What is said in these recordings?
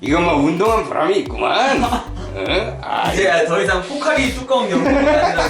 이것만 운동한 보람이 있구만. 어? 아, 이제 더 이상 포카리 뚜껑 연구가 아니라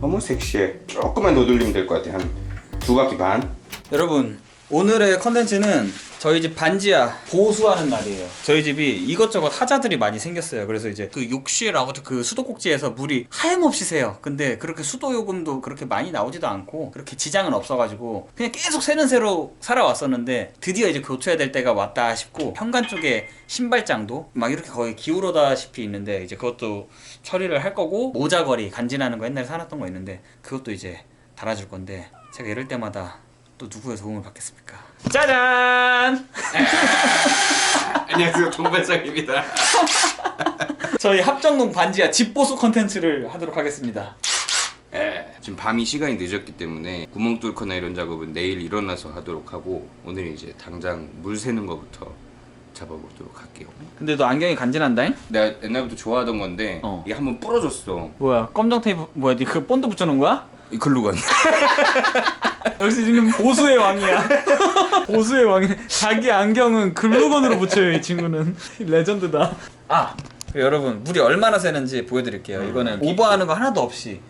너무 섹시해. 조금만 더 돌리면 될 것 같아. 한 두 바퀴 반. 여러분 오늘의 컨텐츠는 저희 집 반지하 보수하는 날이에요. 저희 집이 이것저것 하자들이 많이 생겼어요. 그래서 이제 그 욕실하고 그 수도꼭지에서 물이 하염없이 새요. 근데 그렇게 수도 요금도 그렇게 많이 나오지도 않고 그렇게 지장은 없어가지고 그냥 계속 새는 새로 살아왔었는데 드디어 이제 교체해야 될 때가 왔다 싶고 현관 쪽에 신발장도 막 이렇게 거의 기울어다시피 있는데 이제 그것도 처리를 할 거고 모자걸이 간지나는 거 옛날에 사놨던 거 있는데 그것도 이제 달아줄 건데 제가 이럴 때마다 또 누구의 도움을 받겠습니까? 짜잔! 안녕하세요. 동반장입니다. 저희 합정동 반지하 집보수 컨텐츠를 하도록 하겠습니다. 예, 지금 밤이 시간이 늦었기 때문에 구멍 뚫거나 이런 작업은 내일 일어나서 하도록 하고 오늘 이제 당장 물 새는 거부터 잡아보도록 할게요. 근데 너 안경이 간지난다잉? 내가 옛날부터 좋아하던 건데 어. 이게 한번 부러졌어. 뭐야 검정 테이프 뭐야 니 그 본드 붙여놓은 거야? 이 글루건. 역시 지금 보수의 왕이야. 보수의 왕이네. 자기 안경은 글루건으로 붙여요 이 친구는. 레전드다. 아 여러분 물이 얼마나 새는지 보여드릴게요. 이거는 오버하는 거 하나도 없이.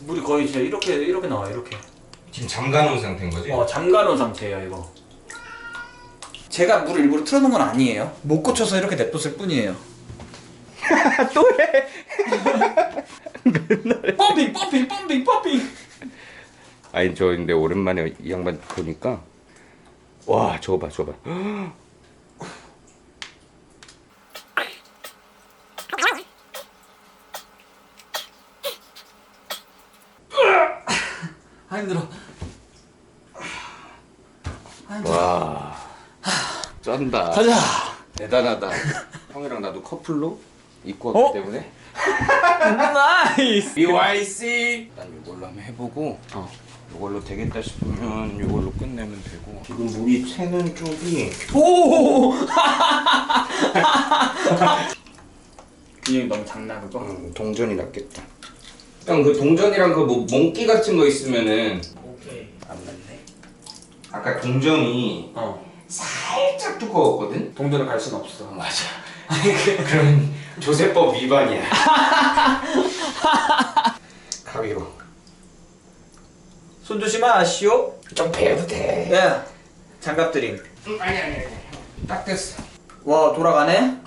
물이 거의 진짜 이렇게 이렇게 나와 요 이렇게. 지금 잠가놓은 상태인 거지? 어 잠가놓은 상태예요 이거. 제가 물을 일부러 틀어놓은 건 아니에요. 못 고쳐서 이렇게 냅뒀을 뿐이에요. 또 해. 펌핑 펌핑 펌핑 펌핑. 아니 저 근데 오랜만에 이 양반 보니까 와 저거 봐 저거 봐. 아 힘들어. 와 쩐다. 가자. 대단하다. 형이랑 나도 커플로 입고 왔기 어? 때문에 나이스. BYC 일단 이걸로 한번 해보고 어. 이걸로 되겠다 싶으면 이걸로 끝내면 되고 지금 물이 새는 쪽이 오. 균형이 너무 작나 그거? 음, 동전이 낫겠다. 형 그 동전이랑 그 뭐 몽키 같은 거 있으면은 오케이. 안 맞네. 아까 동전이 어. 살짝 두꺼웠거든. 동전을 갈순 없어. 맞아. 그런 조세법 위반이야. 가위로. 손 조심하시오. 좀 베어도 돼. 야. 장갑 드림. 음, 아니 아니 아니. 딱 됐어. 와 돌아가네.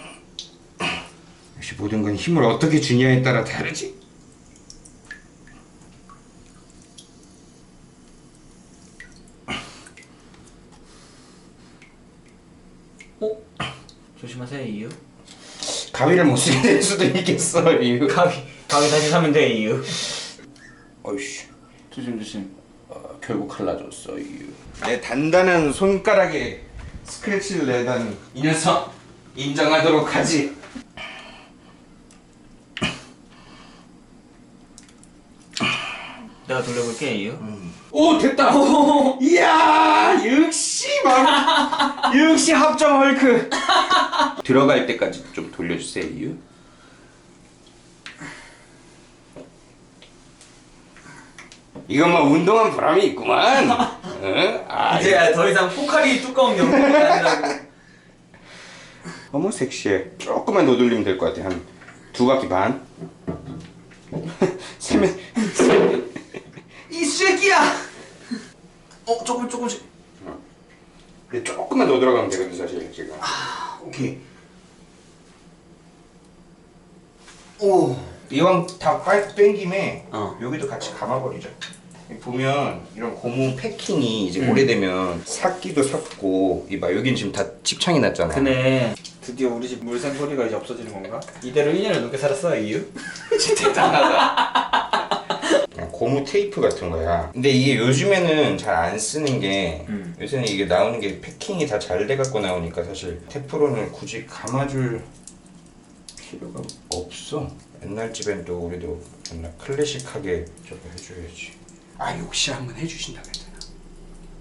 역시 모든 건 힘을 어떻게 주냐에 따라 다르지. 어? 조심하세요 이유. 가위를 못쓸 수도 있겠어 이유. 가위. 가위 다시 사면 돼 이유. 어이씨. 조심 조심. 어, 결국 갈라졌어 이유. 내 단단한 손가락에 스크래치를 내다니 이 녀석 인정하도록 하지. 내가 돌려볼게 이유. 오 됐다. 이야 역시 막 역시 합정 헐크. 들어갈 때까지 좀 돌려주세요 이유. 이것만 운동한 보람이 있구만. 어? 아, 이제 더 이상 포카리 뚜껑 연구가 아니라 너무 섹시해. 조금만 더 돌리면 될 것 같아. 한 두 바퀴 반. 세면 이 새끼야. 어 조금 조금씩. 근데 조금만 더 들어가면 되거든 사실 지금. 오케이. 오. 이왕 다 파이프 뺀 김에 어. 여기도 같이 감아버리자. 보면 이런 고무 패킹이 이제 음. 오래되면 삭기도 삭고 이봐 여긴 지금 다 집창이 났잖아. 그네. 드디어 우리 집 물샘 소리가 이제 없어지는 건가? 이대로 1년을 넘게 살았어 이유? 진짜 대단하다. 그냥 고무 테이프 같은 거야. 근데 이게 요즘에는 잘 안 쓰는 게 음. 요새는 이게 나오는 게 패킹이 다 잘 돼 갖고 나오니까 사실 테프론을 굳이 감아줄 필요가 없어. 옛날 집엔 또 우리도 옛날 클래식하게 저거 해줘야지. 아 역시 한번 해주신다 그랬잖아.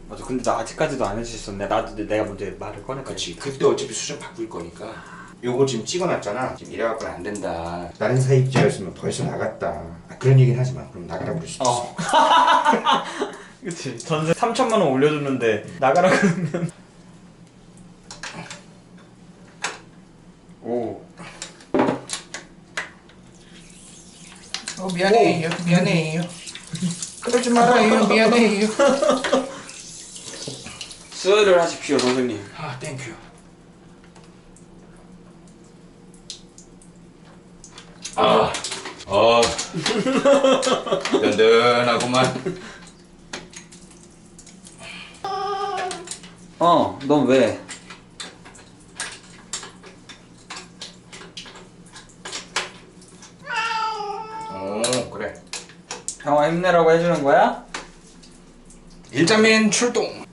맞아. 근데 나 아직까지도 안 해주셨었네. 나도 내가 먼저 말을 꺼냈거든. 그렇지. 그때 어차피 수정 바꿀 거니까. 요거 지금 찍어놨잖아. 지금 이래갖고는 안 된다. 다른 사입자였으면 벌써 나갔다. 아, 그런 얘기는 하지 마. 그럼 나가라 그럴 수도 있어. 어. 그치 전세 3천만 원 올려줬는데 나가라 그러면 오 어 미안해요 미안해요. 그러지 말아요. 미안해요. 수혈을 하십시오 선생님. 아 땡큐. 아, 어, 든든하구만. 어 넌 왜? 오, 그래. 형아 힘내라고 해주는 거야? 일자맨 출동.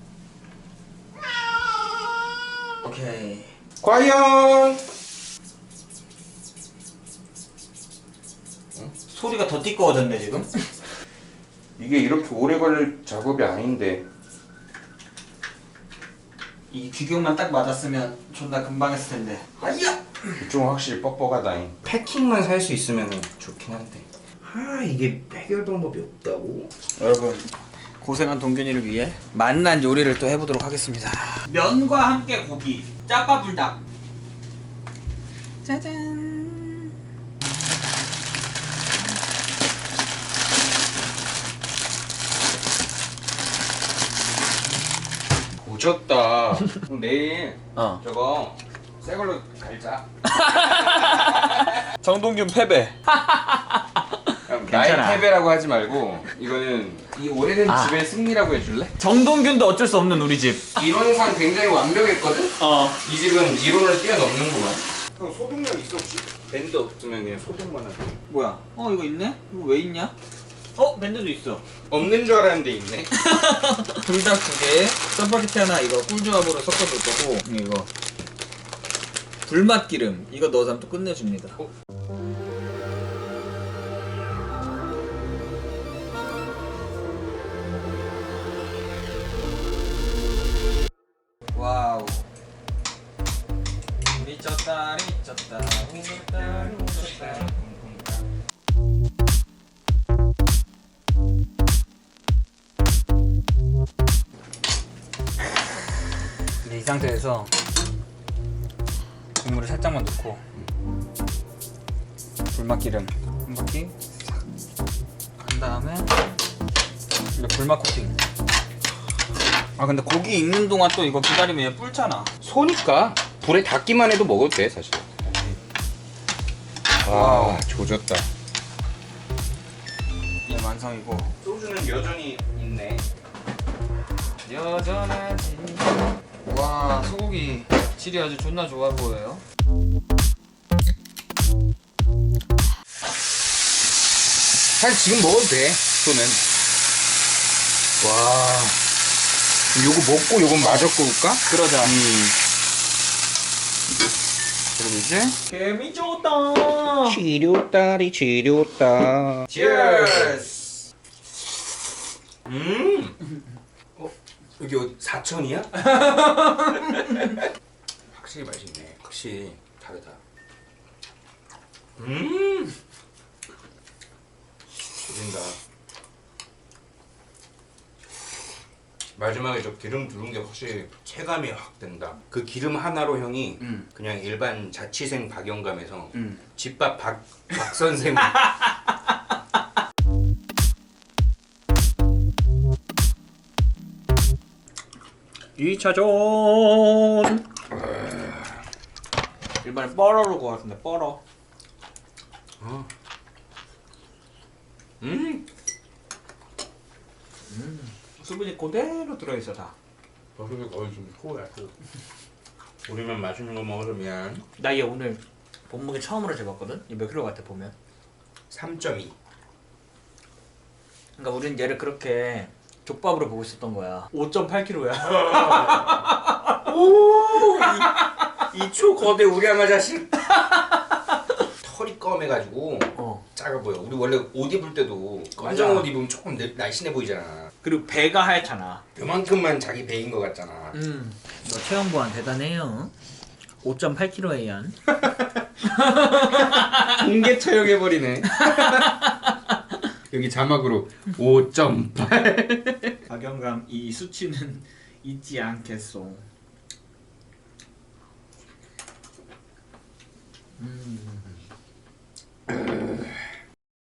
오케이 과연 소리가 더 띠꺼워졌네 지금 이게 이렇게 오래 걸릴 작업이 아닌데. 이 규격만 딱 맞았으면 존나 금방 했을 텐데 아이야 이쪽은 확실히 뻑뻑하다잉. 패킹만 살 수 있으면 좋긴 한데. 아 이게 해결 방법이 없다고? 여러분 고생한 동균이를 위해 맛난 요리를 또 해보도록 하겠습니다 면과 함께 고기 짜파불닭 짜잔 고졌다. 내일 어 저거 새 걸로 갈자. 정동균 패배 괜찮아. 패배라고 하지 말고 이거는 이 오래된 아. 집의 승리라고 해줄래? 정동균도 어쩔 수 없는 우리 집 이론상 굉장히 완벽했거든? 어. 이 집은 이론을 뛰어넘는구만 형 소독약 있어 혹시? 밴드 없으면 그냥 소독만 하지 뭐야 어 이거 있네? 이거 왜 있냐? 어 밴드도 있어 없는 줄 알았는데 있네 불닭 두개 짜파게티 하나 이거 꿀조합으로 섞어줄 거고 이거 불맛 기름 이거 넣어서 하면 또 끝내줍니다 어? 와우. 미쳤다 미쳤다 미쳤다 미쳤다. 이 상태에서 국물을 살짝만 넣고 불맛기름 한 바퀴 싹한 다음에 이제 불맛 코팅 아 근데 고기 익는 동안 또 이거 기다리면 얘 불잖아. 소니까 불에 닿기만 해도 먹어도 돼 사실. 와 조졌다. 얘 완성이고. 소주는 여전히 있네. 여전하지 와 소고기 질이 아주 존나 좋아 보여요. 사실 지금 먹어도 돼 소는. 와 요거 먹고 요건 마저 구울까? 그러자 음. 그리고 이제 개미 좋다 치료다리 치료다 Cheers 음. 어 여기 어디 사천이야? 확실히 맛있네. 확실히 다르다. 음. 죽인다. 마지막에 저 기름 두른 게 확실히 체감이 확 된다. 그 기름 하나로 형이 음. 그냥 일반 자취생 박영감에서 음. 집밥 박, 박 선생 이차전 일반에 뻐러로 것 같은데 뻐러 음. 수분이 그대로 들어있어 다 버섯이 거의 좀 소야 소. 우리만 맛있는 거 먹어서 미안. 나 얘 오늘 몸무게 처음으로 재봤거든? 얘 몇 킬로 같아 보면 3.2. 그러니까 우린 얘를 그렇게 족밥으로 보고 있었던 거야 5.8kg야 이 초거대 우량아 자식. 털이 검해가지고 어 작아 보여. 우리 원래 옷 입을 때도 검정. 옷 입으면 조금 늘- 날씬해 보이잖아. 그리고 배가 하얗잖아 요만큼만 자기 배인 것 같잖아. 음. 너 체험보안 대단해요 5.8kg예요 공개 처형해버리네. 여기 자막으로 5.8. 박영감 이 수치는 잊지 않겠소. 음.